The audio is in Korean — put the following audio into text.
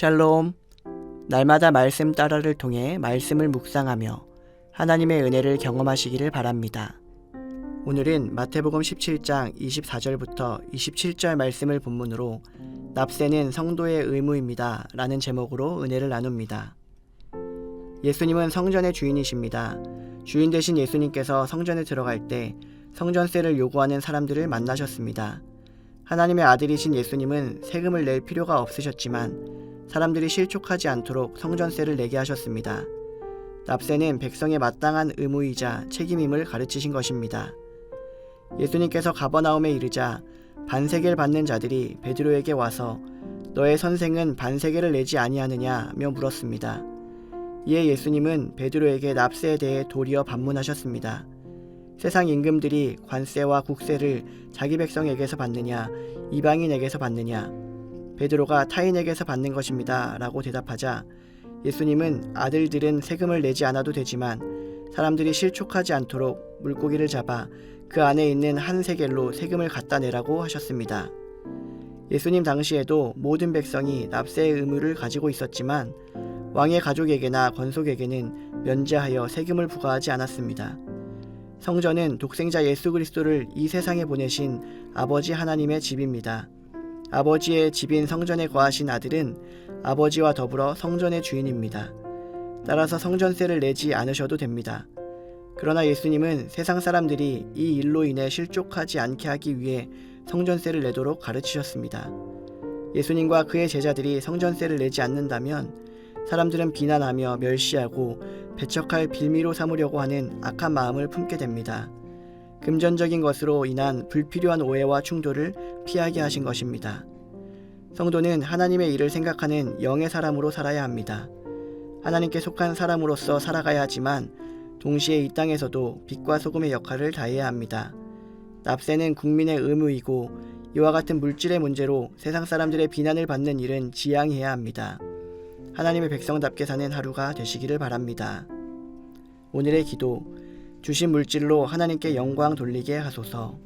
샬롬. 날마다 말씀 따라를 통해 말씀을 묵상하며 하나님의 은혜를 경험하시기를 바랍니다. 오늘은 마태복음 17장 24절부터 27절 말씀을 본문으로 납세는 성도의 의무입니다. 라는 제목으로 은혜를 나눕니다. 예수님은 성전의 주인이십니다. 주인 되신 예수님께서 성전에 들어갈 때 성전세를 요구하는 사람들을 만나셨습니다. 하나님의 아들이신 예수님은 세금을 낼 필요가 없으셨지만 사람들이 실족하지 않도록 성전세를 내게 하셨습니다. 납세는 백성의 마땅한 의무이자 책임임을 가르치신 것입니다. 예수님께서 가버나움에 이르자 반세계를 받는 자들이 베드로에게 와서 너의 선생은 반세계를 내지 아니하느냐며 물었습니다. 이에 예수님은 베드로에게 납세에 대해 도리어 반문하셨습니다. 세상 임금들이 관세와 국세를 자기 백성에게서 받느냐 이방인에게서 받느냐 베드로가 타인에게서 받는 것입니다. 라고 대답하자 예수님은 아들들은 세금을 내지 않아도 되지만 사람들이 실족하지 않도록 물고기를 잡아 그 안에 있는 한 세겔로 세금을 갖다 내라고 하셨습니다. 예수님 당시에도 모든 백성이 납세의 의무를 가지고 있었지만 왕의 가족에게나 권속에게는 면제하여 세금을 부과하지 않았습니다. 성전은 독생자 예수 그리스도를 이 세상에 보내신 아버지 하나님의 집입니다. 아버지의 집인 성전에 거하신 아들은 아버지와 더불어 성전의 주인입니다. 따라서 성전세를 내지 않으셔도 됩니다. 그러나 예수님은 세상 사람들이 이 일로 인해 실족하지 않게 하기 위해 성전세를 내도록 가르치셨습니다. 예수님과 그의 제자들이 성전세를 내지 않는다면 사람들은 비난하며 멸시하고 배척할 빌미로 삼으려고 하는 악한 마음을 품게 됩니다. 금전적인 것으로 인한 불필요한 오해와 충돌을 피하게 하신 것입니다. 성도는 하나님의 일을 생각하는 영의 사람으로 살아야 합니다. 하나님께 속한 사람으로서 살아가야 하지만 동시에 이 땅에서도 빛과 소금의 역할을 다해야 합니다. 납세는 국민의 의무이고 이와 같은 물질의 문제로 세상 사람들의 비난을 받는 일은 지양해야 합니다. 하나님의 백성답게 사는 하루가 되시기를 바랍니다. 오늘의 기도 주신 물질로 하나님께 영광 돌리게 하소서.